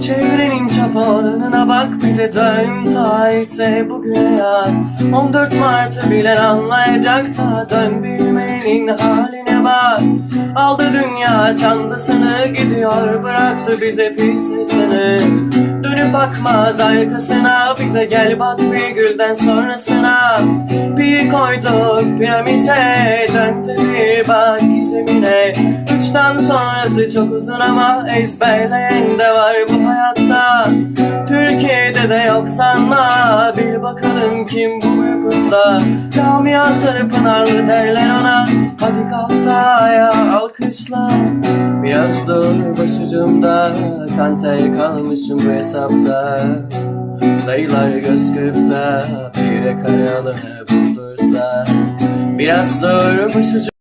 Çevrenin çapalarına bak bir de dön tarihte bugüne yar. 14 Mart'ı bilen anlayacak da dön bilmeyenin haline bak. Aldı dünya çantasını gidiyor bıraktı bize pis lisanı Dönüp bakmaz arkasına bir de gel bak bir gülden sonrasına. Bir koyduk piramite döndü bir bak gizemine Üçten sonrası çok uzun ama ezberleyen de var bu hayatta. Türkiye'de de yok sanma Bil bakalım kim bu büyük Lamia Sarı Pınarlı derler ona Hadi kalk da ayağa alkışla. Biraz dur başucumda Kan ter kalmışım bu hesapta. Sayılar göz kırpsa Bir de kare alanı buldursa. Biraz dur başucumda